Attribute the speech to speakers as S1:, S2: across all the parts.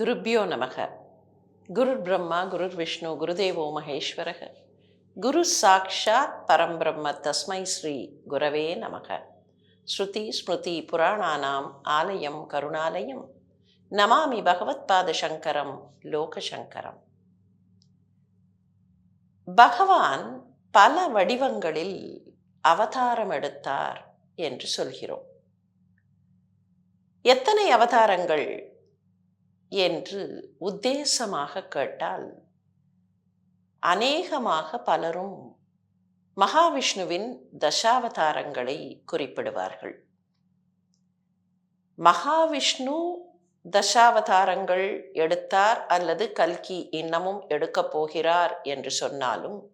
S1: குருப்பியோ நமக. குரு பிரம்மா குருர் விஷ்ணு குருதேவோ மகேஸ்வரக. குரு சாக்ஷாத் பரம்பிரம்ம தஸ்மை ஸ்ரீ குரவே நமக. ஸ்ருதி ஸ்மிருதி புராணானாம் ஆலயம் கருணாலயம். நமாமி பகவத்பாத சங்கரம் லோகசங்கரம் பகவான் பல வடிவங்களில் அவதாரம் எடுத்தார் என்று சொல்கிறோம். எத்தனை அவதாரங்கள்? என்று உத்தேசமாக கேட்டால் அநேகமாக பலரும் மகாவிஷ்ணுவின் தசாவதாரங்களை குறிப்பிடுவார்கள். மகாவிஷ்ணு தசாவதாரங்கள் எடுத்தார் அல்லது கல்கி இன்னமும் எடுக்கப் போகிறார் என்று சொன்னாலும்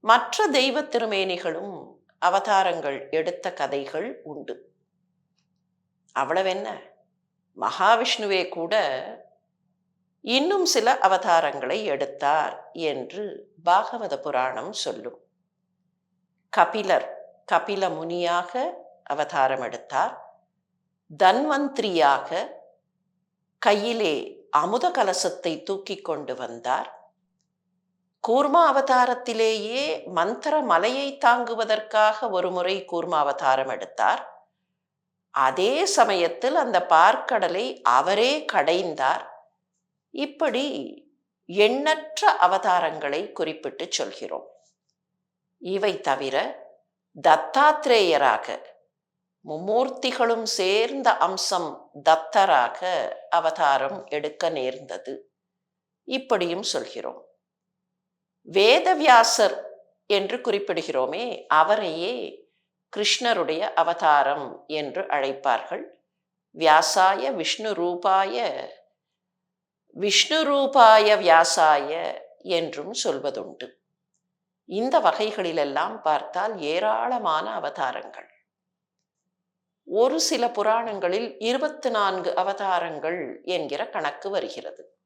S1: மற்ற தெய்வ திருமேனிகளும் அவதாரங்கள் எடுத்த கதைகள் உண்டு. அவ்வளவென்ன மகாவிஷ்ணுவே கூட இன்னும் சில அவதாரங்களை எடுத்தார் என்று பாகவத புராணம் சொல்லும். கபிலர் கபில முனியாக அவதாரம் எடுத்தார். தன்வந்திரியாக கையிலே அமுத கலசத்தை தூக்கி கொண்டு வந்தார். கூர்மா அவதாரத்திலேயே மந்திர மலையை தாங்குவதற்காக ஒரு முறை கூர்மா அவதாரம் எடுத்தார். அதே சமயத்தில் அந்த பார்க்கடலை அவரே கடைந்தார். இப்படி எண்ணற்ற அவதாரங்களை குறிப்பிட்டு சொல்கிறோம். இவை தவிர தத்தாத்ரேயராக மும்மூர்த்திகளும் சேர்ந்த அம்சம் தத்தராக அவதாரம் எடுக்க நேர்ந்தது. இப்படியும் சொல்கிறோம். வேதவியாசர் என்று குறிப்பிடுகிறோமே அவரையே கிருஷ்ணருடைய அவதாரம் என்று அழைப்பார்கள். வியாசாய விஷ்ணு ரூபாய விஷ்ணு ரூபாய வியாசாய என்றும் சொல்வதுண்டு. இந்த வகைகளிலெல்லாம் பார்த்தால் ஏராளமான அவதாரங்கள். ஒரு சில புராணங்களில் இருபத்தி நான்கு அவதாரங்கள் என்கிற கணக்கு வருகிறது.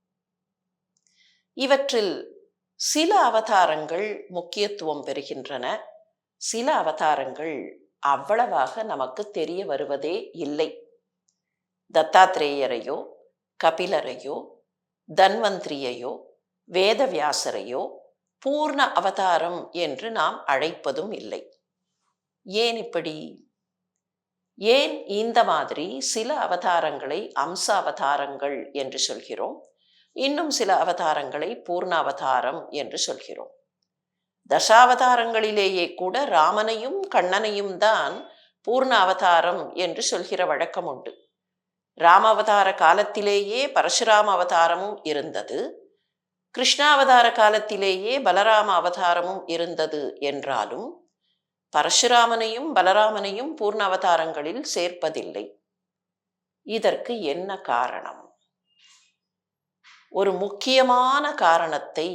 S1: இவற்றில் சில அவதாரங்கள் முக்கியத்துவம் பெறுகின்றன. சில அவதாரங்கள் அவ்வளவாக நமக்கு தெரிய வருவதே இல்லை. தத்தாத்திரேயரையோ கபிலரையோ தன்வந்திரியையோ வேதவியாசரையோ பூர்ண அவதாரம் என்று நாம் அழைப்பதும் இல்லை. ஏன் இப்படி? ஏன் இந்த மாதிரி சில அவதாரங்களை அம்ச அவதாரங்கள் என்று சொல்கிறோம்? இன்னும் சில அவதாரங்களை பூர்ண அவதாரம் என்று சொல்கிறோம். தசாவதாரங்களிலேயே கூட ராமனையும் கண்ணனையும் தான் பூர்ண அவதாரம் என்று சொல்கிற வழக்கம் உண்டு. ராம அவதார காலத்திலேயே பரசுராம அவதாரமும் இருந்தது. கிருஷ்ணாவதார காலத்திலேயே பலராம அவதாரமும் இருந்தது என்றாலும் பரசுராமனையும் பலராமனையும் பூர்ண அவதாரங்களில் சேர்ப்பதில்லை. இதற்கு என்ன காரணம்? ஒரு முக்கியமான காரணத்தை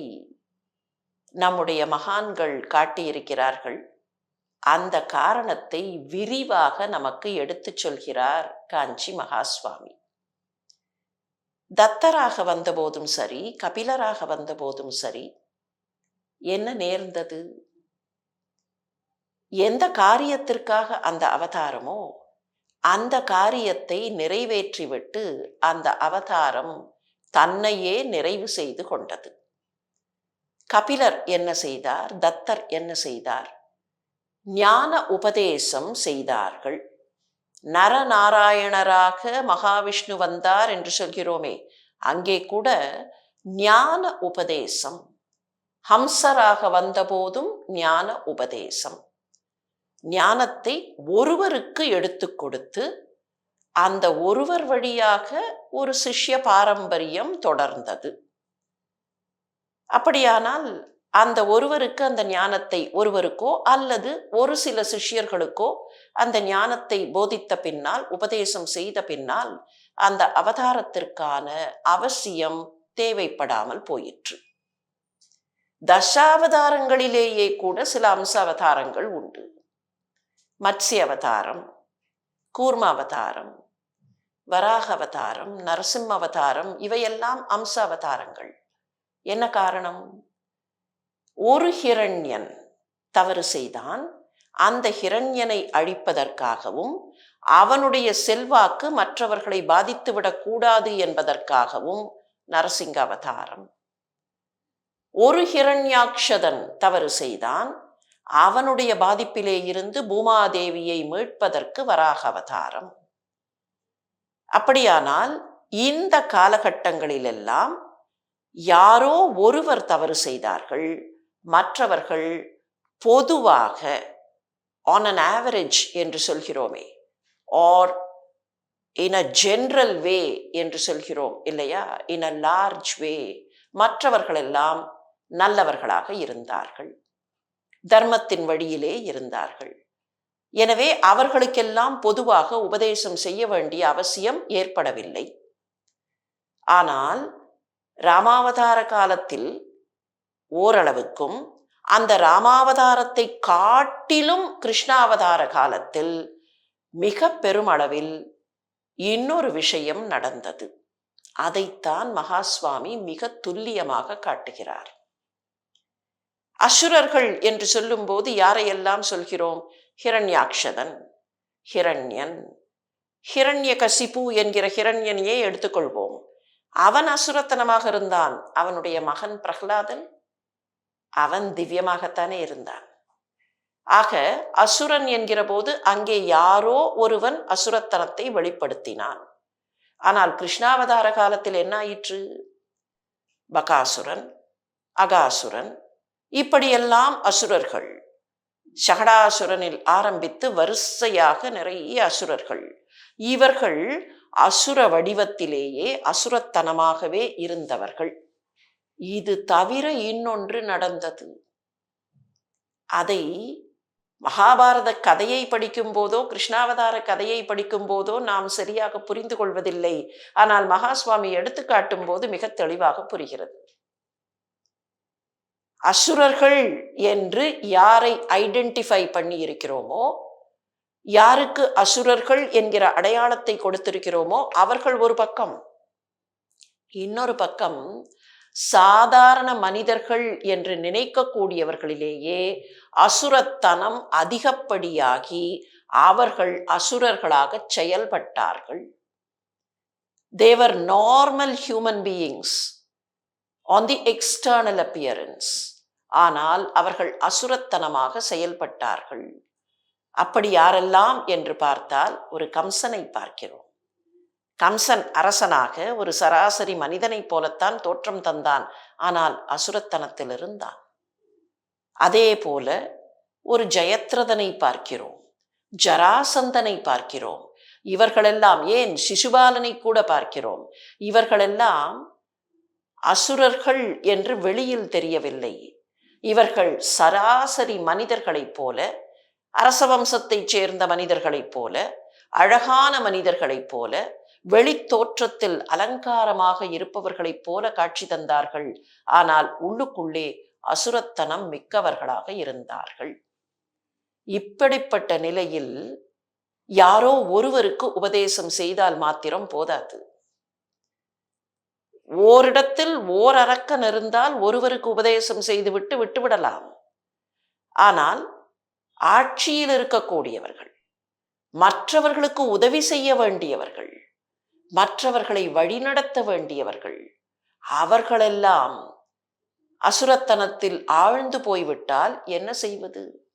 S1: நம்முடைய மகான்கள் காட்டியிருக்கிறார்கள். அந்த காரணத்தை விரிவாக நமக்கு எடுத்துச் சொல்கிறார் காஞ்சி மகாஸ்வாமி. தத்தராக வந்தபோதும் சரி கபிலராக வந்தபோதும் சரி என்ன நேர்ந்தது? எந்த காரியத்திற்காக அந்த அவதாரமோ அந்த காரியத்தை நிறைவேற்றிவிட்டு அந்த அவதாரம் தன்னையே நிறைவு செய்து கொண்டது. கபிலர் என்ன செய்தார்? தத்தர் என்ன செய்தார்? ஞான உபதேசம் செய்தார்கள். நரநாராயணராக மகாவிஷ்ணு வந்தார் என்று சொல்கிறோமே அங்கே கூட ஞான உபதேசம். ஹம்சராக வந்தபோதும் ஞான உபதேசம். ஞானத்தை ஒருவருக்கு எடுத்து கொடுத்து அந்த ஒருவர் வழியாக ஒரு சிஷ்ய பாரம்பரியம் தொடர்ந்தது. அப்படியானால் அந்த ஒருவருக்கு அந்த ஞானத்தை ஒருவருக்கோ அல்லது ஒரு சில சிஷ்யர்களுக்கோ அந்த ஞானத்தை போதித்த பின்னால் உபதேசம் செய்த பின்னால் அந்த அவதாரத்திற்கான அவசியம் தேவைப்படாமல் போயிற்று. தசாவதாரங்களிலேயே கூட சில அம்ச அவதாரங்கள் உண்டு. மத்ஸ்ய அவதாரம் கூர்ம அவதாரம் வராக அவதாரம் நரசிம்ம அவதாரம் இவையெல்லாம் அம்ச அவதாரங்கள் என்ன காரணம்? ஒரு ஹிரண்யன் தவறு செய்தான். அந்த ஹிரண்யனை அழிப்பதற்காகவும் அவனுடைய செல்வாக்கு மற்றவர்களை பாதித்துவிடக் கூடாது என்பதற்காகவும் நரசிங்க அவதாரம் ஒரு ஹிரண்யாக்ஷதன் தவறு செய்தான். அவனுடைய பாதிப்பிலே இருந்து பூமாதேவியை மீட்பதற்கு வராக அவதாரம் அப்படியானால் இந்த காலகட்டங்களிலெல்லாம் யாரோ ஒருவர் தவறு செய்தார்கள். மற்றவர்கள் பொதுவாக ஆன் அன் ஆவரேஜ் என்று சொல்கிறோமே. ஆர் இன் அ ஜென்ரல் வே என்று சொல்கிறோம் இல்லையா? இன் அ லார்ஜ் வே மற்றவர்களெல்லாம் நல்லவர்களாக இருந்தார்கள். தர்மத்தின் வழியிலே இருந்தார்கள். எனவே அவர்களுக்கெல்லாம் பொதுவாக உபதேசம் செய்ய வேண்டிய அவசியம் ஏற்படவில்லை. ஆனால் ராமாவதார காலத்தில் ஓரளவுக்கும் அந்த ராமாவதாரத்தை காட்டிலும் கிருஷ்ணாவதார காலத்தில் மிக பெருமளவில் இன்னொரு விஷயம் நடந்தது. அதைத்தான் மகாஸ்வாமி மிக துல்லியமாக காட்டுகிறார். அசுரர்கள் என்று சொல்லும்போது யாரையெல்லாம் சொல்கிறோம்? ஹிரண்யாக்ஷதன் ஹிரண்யன் ஹிரண்ய கசிப்பு என்கிற ஹிரண்யனையே எடுத்துக்கொள்வோம். அவன் அசுரத்தனமாக இருந்தான். அவனுடைய மகன் பிரகலாதன் அவன் திவ்யமாகத்தானே இருந்தான். ஆக அசுரன் என்கிற போது அங்கே யாரோ ஒருவன் அசுரத்தனத்தை வெளிப்படுத்தினான். ஆனால் கிருஷ்ணாவதார காலத்தில் என்ன ஆயிற்று? பகாசுரன் அகாசுரன் இப்படியெல்லாம் அசுரர்கள். சகடாசுரனில் ஆரம்பித்து வரிசையாக நிறைய அசுரர்கள். இவர்கள் அசுர வடிவத்திலேயே அசுரத்தனமாகவே இருந்தவர்கள். இது தவிர இன்னொன்று நடந்தது. அதை மகாபாரத கதையை படிக்கும் போதோ கிருஷ்ணாவதார கதையை படிக்கும் போதோ நாம் சரியாக புரிந்து கொள்வதில்லை. ஆனால் மகாஸ்வாமி எடுத்துக்காட்டும் போது மிக தெளிவாக புரிகிறது. அசுரர்கள் என்று யாரை ஐடென்டிஃபை பண்ணி இருக்கிறோமோ யாருக்கு அசுரர்கள் என்கிற அடையாளத்தை கொடுத்திருக்கிறோமோ அவர்கள் ஒரு பக்கம். இன்னொரு பக்கம் சாதாரண மனிதர்கள் என்று நினைக்கக்கூடியவர்களிலேயே அசுரத்தனம் அதிகப்படியாகி அவர்கள் அசுரர்களாக செயல்பட்டார்கள். தேவர் normal human beings on the external appearance ஆனால் அவர்கள் அசுரத்தனமாக செயல்பட்டார்கள். அப்படி யாரெல்லாம் என்று பார்த்தால் ஒரு கம்சனை பார்க்கிறோம். கம்சன் அரசனாக ஒரு சராசரி மனிதனைப் போலத்தான் தோற்றம் தந்தான். ஆனால் அசுரத்தனத்தில் இருந்தான் அதே போல ஒரு ஜெயத்ரதனை பார்க்கிறோம். ஜராசந்தனை பார்க்கிறோம். இவர்களெல்லாம் ஏன் சிசுபாலனை கூட பார்க்கிறோம். இவர்களெல்லாம் அசுரர்கள் என்று வெளியில் தெரியவில்லை. இவர்கள் சராசரி மனிதர்களைப் போல அரச வம்சத்தைச் சேர்ந்த மனிதர்களைப் போல அழகான மனிதர்களைப் போல வெளித்தோற்றத்தில் அலங்காரமாக இருப்பவர்களைப் போல காட்சி தந்தார்கள். ஆனால் உள்ளுக்குள்ளே அசுரத்தனம் மிக்கவர்களாக இருந்தார்கள். இப்படிப்பட்ட நிலையில் யாரோ ஒருவருக்கு உபதேசம் செய்தால் மாத்திரம் போதாது. ஓரிடத்தில் ஓர் அரக்கன் இருந்தால் ஒருவருக்கு உபதேசம் செய்துவிட்டு விட்டுவிடலாம் ஆனால் ஆட்சியில் இருக்கக்கூடியவர்கள். மற்றவர்களுக்கு உதவி செய்ய வேண்டியவர்கள். மற்றவர்களை வழிநடத்த வேண்டியவர்கள். அவர்களெல்லாம் அசுரத்தனத்தில் ஆழ்ந்து போய்விட்டால் என்ன செய்வது?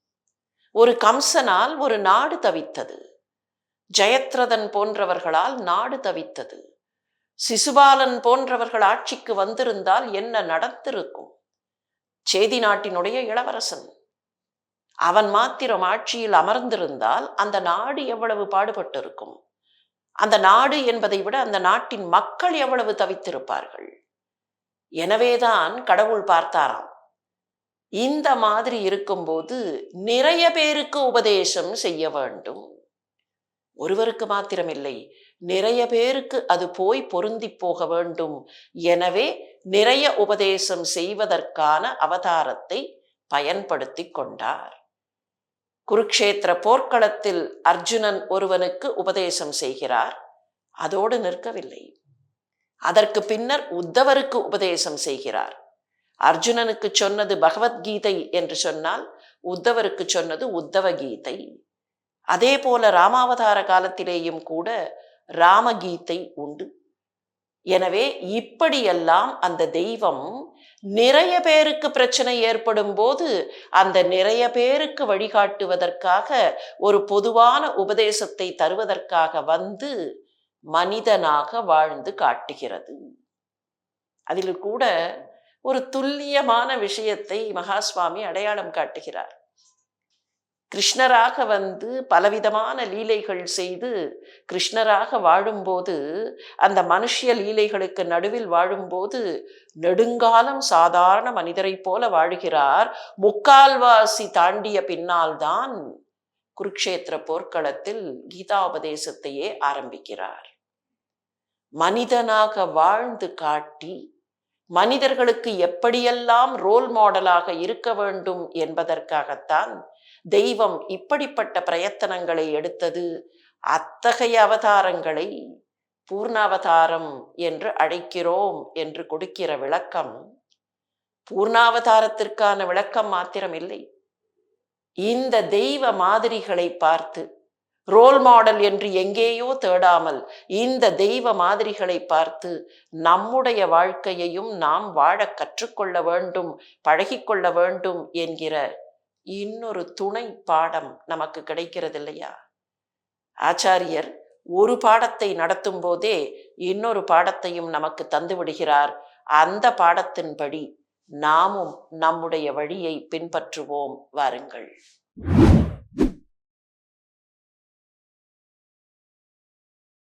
S1: ஒரு கம்சனால் ஒரு நாடு தவித்தது. ஜெயத்ரதன் போன்றவர்களால் நாடு தவித்தது. சிசுபாலன் போன்றவர்கள் ஆட்சிக்கு வந்திருந்தால் என்ன நடந்திருக்கும்? சேதி நாட்டினுடைய இளவரசன். அவன் மாத்திரம் ஆட்சியில் அமர்ந்திருந்தால் அந்த நாடு எவ்வளவு பாடுபட்டிருக்கும்? அந்த நாடு என்பதை விட அந்த நாட்டின் மக்கள் எவ்வளவு தவித்திருப்பார்கள்? எனவேதான் கடவுள் பார்த்தாராம். இந்த மாதிரி இருக்கும்போது நிறைய பேருக்கு உபதேசம் செய்ய வேண்டும். ஒருவருக்கு மாத்திரமில்லை நிறைய பேருக்கு அது போய் பொருந்தி போக வேண்டும். எனவே நிறைய உபதேசம் செய்வதற்கான அவதாரத்தை பயன்படுத்தி கொண்டார். குருக்ஷேத்திர போர்க்களத்தில் அர்ஜுனன் ஒருவனுக்கு உபதேசம் செய்கிறார். அதோடு நிற்கவில்லை. அதற்கு பின்னர் உத்தவருக்கு உபதேசம் செய்கிறார். அர்ஜுனனுக்கு சொன்னது பகவத்கீதை என்று சொன்னால் உத்தவருக்கு சொன்னது உத்தவ கீதை அதே போல ராமாவதார காலத்திலேயும் கூட ராமகீதை உண்டு. எனவே இப்படியெல்லாம் அந்த தெய்வம் நிறைய பேருக்கு பிரச்சனை ஏற்படும் போது அந்த நிறைய பேருக்கு வழிகாட்டுவதற்காக ஒரு பொதுவான உபதேசத்தை தருவதற்காக வந்து மனிதனாக வாழ்ந்து காட்டுகிறது. அதில் கூட ஒரு துல்லியமான விஷயத்தை மகாஸ்வாமி அடையாளம் காட்டுகிறார். கிருஷ்ணராக வந்து பலவிதமான லீலைகள் செய்து கிருஷ்ணராக வாழும்போது அந்த மனுஷிய லீலைகளுக்கு நடுவில் வாழும்போது நெடுங்காலம் சாதாரண மனிதரைப் போல வாழுகிறார். முக்கால்வாசி தாண்டிய பின்னால்தான் குருக்ஷேத்திர போர்க்களத்தில் கீதாபதேசத்தையே ஆரம்பிக்கிறார். மனிதனாக வாழ்ந்து காட்டி மனிதர்களுக்கு எப்படியெல்லாம் ரோல் மாடலாக இருக்க வேண்டும் என்பதற்காகத்தான் தெய்வம் இப்படிப்பட்ட பிரயத்தனங்களை எடுத்தது அத்தகைய அவதாரங்களை பூர்ணாவதாரம் என்று அழைக்கிறோம் என்று கொடுக்கிற விளக்கம் பூர்ணாவதாரத்திற்கான விளக்கம் மாத்திரம் இல்லை இந்த தெய்வ மாதிரிகளை பார்த்து ரோல் மாடல் என்று எங்கேயோ தேடாமல் இந்த தெய்வ மாதிரிகளை பார்த்து நம்முடைய வாழ்க்கையையும் நாம் வாழ கற்றுக்கொள்ள வேண்டும் பழகிக்கொள்ள வேண்டும் என்கிற இன்னொரு துணை பாடம் நமக்கு கிடைக்கிறது இல்லையா ஆச்சாரியர் ஒரு பாடத்தை நடத்தும் போதே இன்னொரு பாடத்தையும் நமக்கு தந்து விடுகிறார். அந்த பாடத்தின்படி நாமும் நம்முடைய வழியை பின்பற்றுவோம். வாருங்கள்.